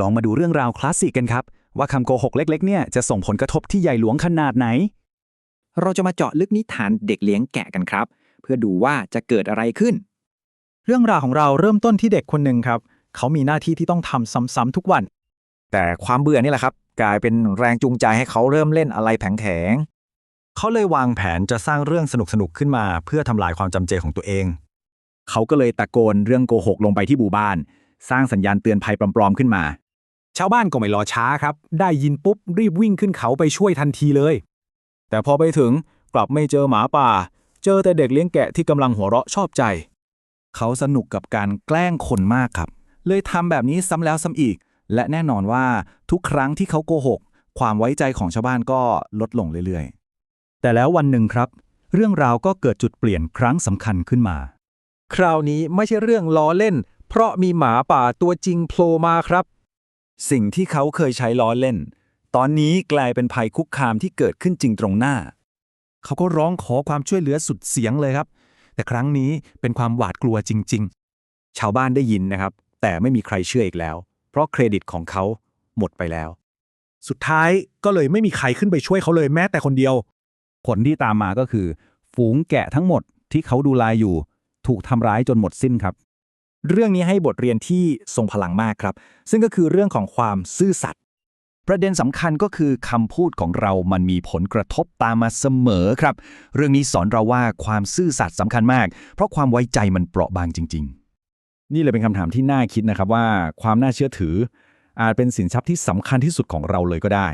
ลองมาดูเรื่องราวคลาสสิกกันครับ ว่าคำโกหกเล็ก ๆ เนี่ยจะส่งผลกระทบที่ใหญ่หลวงขนาดไหน เราจะมาเจาะลึกนิทานเด็กเลี้ยงแกะกันครับ เพื่อดูว่าจะเกิดอะไรขึ้น เรื่องราวของเราเริ่มต้นที่เด็กคนหนึ่งครับ เขามีหน้าที่ที่ต้องทำซ้ำๆทุกวัน แต่ความเบื่อนี่แหละครับ กลายเป็นแรงจูงใจให้เขาเริ่มเล่นอะไรแผงๆเขาเลยวางแผนจะสร้างเรื่องสนุกๆขึ้นมา เพื่อทำลายความจำเจของตัวเอง เขาก็เลยตะโกนเรื่องโกหกลงไปที่บูบ้าน สร้างสัญญาณเตือนภัยปลอมๆขึ้นมา ชาวบ้านก็ไม่รอช้าครับ ได้ยินปุ๊บรีบวิ่งขึ้นเขาไปช่วยทันทีเลย แต่พอไปถึงกลับไม่เจอหมาป่า เจอแต่เด็กเลี้ยงแกะที่กำลังหัวเราะชอบใจ เขาสนุกกับการแกล้งคนมากครับ เลยทำแบบนี้ซ้ำแล้วซ้ำอีก และแน่นอนว่าทุกครั้งที่เขาโกหก ความไว้ใจของชาวบ้านก็ลดลงเรื่อยๆ แต่แล้ววันหนึ่งครับ เรื่องราวก็เกิดจุดเปลี่ยนครั้งสำคัญขึ้นมา คราวนี้ไม่ใช่เรื่องล้อเล่น เพราะมีหมาป่าตัวจริงโผล่มาครับ สิ่งที่เขาเคยใช้ล้อเล่น ตอนนี้กลายเป็นภัยคุกคามที่เกิดขึ้นจริงตรงหน้า เขาก็ร้องขอความช่วยเหลือสุดเสียงเลยครับ แต่ครั้งนี้เป็นความหวาดกลัวจริงชาวบ้านได้ยินนะครับ แต่ไม่มีใครเชื่ออีกแล้ว เพราะเครดิตของเขาหมดไปแล้ว สุดท้ายก็เลยไม่มีใครขึ้นไปช่วยเขาเลยแม้แต่คนเดียว ผลที่ตามมาก็คือ ฝูงแกะทั้งหมดที่เขาดูแลอยู่ ถูกทำร้ายจนหมดสิ้นครับ เรื่องนี้ให้บทเรียนที่ทรงพลังมากครับ ซึ่งก็คือเรื่องของความซื่อสัตย์ประเด็นสำคัญก็คือคำพูดของเรามันมีผลกระทบตามมาเสมอครับ เรื่องนี้สอนเราว่าความซื่อสัตย์สำคัญมาก เพราะความไว้ใจมันเปราะบางจริง ๆ นี่เลยเป็นคำถามที่น่าคิดนะครับว่า ความน่าเชื่อถือ อาจเป็นสินทรัพย์ที่สำคัญที่สุดของเราเลยก็ได้